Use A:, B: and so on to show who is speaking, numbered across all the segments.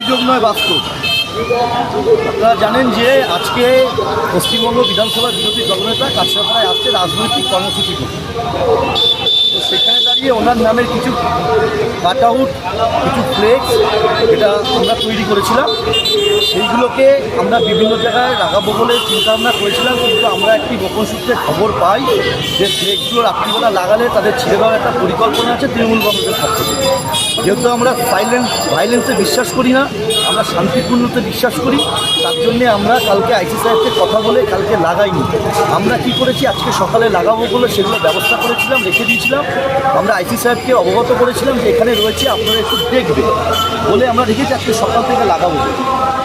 A: অভিযোগ নয় বাস্তব। আপনারা জানেন যে আজকে পশ্চিমবঙ্গ বিধানসভার বিরোধী দলনেতা কাছড়াপাড়ায় আসছে রাজনৈতিক কর্মসূচি তো সেখানে দাঁড়িয়ে ওনার নামের কিছু কাট আউট কিছু ফ্লেক্স এটা আমরা তৈরি করেছিলাম, সেইগুলোকে আমরা বিভিন্ন জায়গায় লাগাবো বলে চিন্তা ভাবনা করেছিলাম, কিন্তু আমরা একটি গোপন সূত্রে খবর পাই যে ফ্লেক্সগুলো রাত্রিবেলা লাগালে তাদের ছেড়ে দেওয়ার একটা পরিকল্পনা আছে তৃণমূল কংগ্রেসের পক্ষ থেকে। যেহেতু আমরা সাইলেন্ট ভাইলেন্সে বিশ্বাস করি না, আমরা শান্তিপূর্ণতে বিশ্বাস করি, তার জন্যে আমরা কালকে আইসি সাহেবকে কথা বলে কালকে লাগাইনি। আমরা কি করেছি? আজকে সকালে লাগাবো বলে সেগুলো ব্যবস্থা করেছিলাম, রেখে দিয়েছিলাম। আমরা আইসি সাহেবকে অবগত করেছিলাম যে এখানে রয়েছে, আপনারা একটু দেখবেন বলে আমরা রেখেছি আজকে সকাল থেকে লাগাবো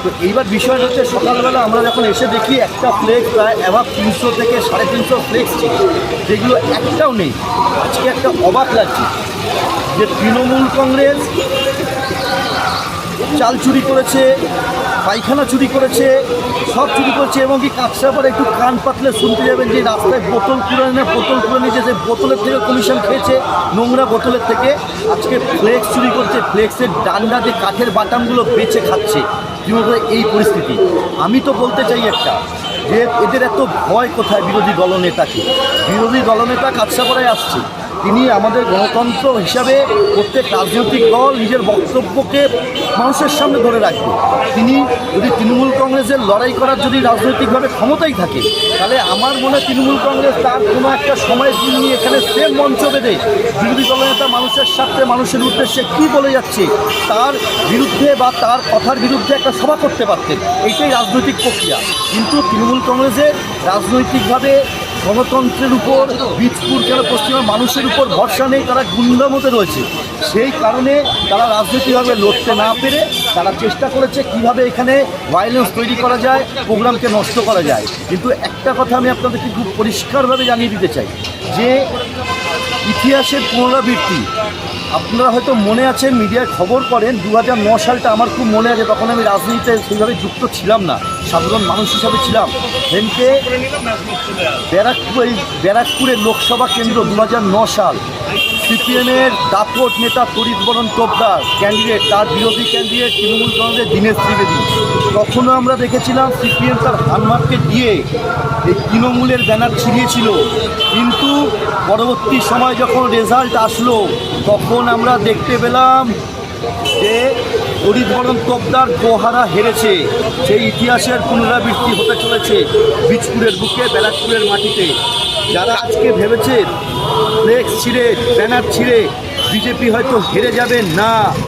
A: তো এইবার বিষয়টা হচ্ছে, সকালবেলা আমরা যখন এসে দেখি একটা ফ্লেক্স প্রায় অ্যাভাব তিনশো থেকে সাড়ে তিনশো ফ্লেক্স ছিল, যেগুলো একটাও নেই। আজকে একটা অবাক লাগছে যে তৃণমূল কংগ্রেস চাল চুরি করেছে, পায়খানা চুরি করেছে, সব চুরি করেছে এবং কি কাঁচরা পরে একটু কান পাতলে শুনতে যাবেন যে রাস্তায় বোতল কুড়ানে বোতল কুড়ে নিয়েছে যে বোতলের থেকে কমিশন খেয়েছে, নোংরা বোতলের থেকে। আজকে ফ্লেক্স চুরি করছে ফ্লেক্সের ডান্ডা যে কাঠের বাটামগুলো বেচে খাচ্ছে। তৃণমূলের এই পরিস্থিতি। আমি তো বলতে চাই একটা, যে এদের এত ভয় কোথায় বিরোধী দলনেতাকে? বিরোধী দলনেতা কাছাপাড়ায় আসছে। তিনি আমাদের গণতন্ত্র হিসাবে প্রত্যেক রাজনৈতিক দল নিজের বক্তব্যকে মানুষের সামনে ধরে রাখবে। তিনি যদি তৃণমূল কংগ্রেসের লড়াই করার যদি রাজনৈতিকভাবে ক্ষমতাই থাকে, তাহলে আমার মনে তৃণমূল কংগ্রেস তার কোনো একটা সময় নিয়ে এখানে সেম মঞ্চ বেঁধে বিরোধী দলনেতা মানুষের স্বার্থে মানুষের উদ্দেশ্যে কী বলে যাচ্ছে, তার বিরুদ্ধে বা তার কথার বিরুদ্ধে একটা সভা করতে পারতেন, এইটাই রাজনৈতিক প্রক্রিয়া। কিন্তু তৃণমূল কংগ্রেসের রাজনৈতিকভাবে গণতন্ত্রের উপর, বীজপুর কেন পশ্চিমবঙ্গের মানুষের উপর ভরসা নেই, তারা গুন্ডা মতে রয়েছে। সেই কারণে তারা রাজনৈতিকভাবে লড়তে না পেরে তারা চেষ্টা করেছে কীভাবে এখানে ভায়োলেন্স তৈরি করা যায়, প্রোগ্রামকে নষ্ট করা যায়। কিন্তু একটা কথা আমি আপনাদেরকে খুব পরিষ্কারভাবে জানিয়ে দিতে চাই, যে ইতিহাসের পুনরাবৃত্তি। আপনারা হয়তো মনে আছেন, মিডিয়ায় খবর করেন দু সালটা আমার খুব মনে আছে, তখন আমি রাজনীতিতে সেইভাবে যুক্ত ছিলাম না, সাধারণ মানুষ হিসাবে ছিলাম। হেনকে ব্যারাকপুর, এই ব্যারাকপুরের লোকসভা কেন্দ্র দু সাল। সিপিএমের দাপট নেতা তরিত বরণ তোপদার ক্যান্ডিডেট তার বিরোধী ক্যান্ডিডেট তৃণমূল কংগ্রেসের দীনেশ ত্রিবেদী তখনও আমরা দেখেছিলাম সিপিএম তার হানমার্ককে দিয়ে এই তৃণমূলের ব্যানার ছিঁড়িয়েছিল। কিন্তু পরবর্তী সময় যখন রেজাল্ট আসলো, তখন আমরা দেখতে পেলাম যে হরিধরণ তোপদার গোহারা হেরেছে। সেই ইতিহাসের পুনরাবৃত্তি হতে চলেছে বীজপুরের বুকে, ব্যারাকপুরের মাটিতে। যারা আজকে ভেবেছে ফ্লেক্স ছিঁড়ে ব্যানার ছিঁড়ে বিজেপি হয়তো হেরে যাবে না।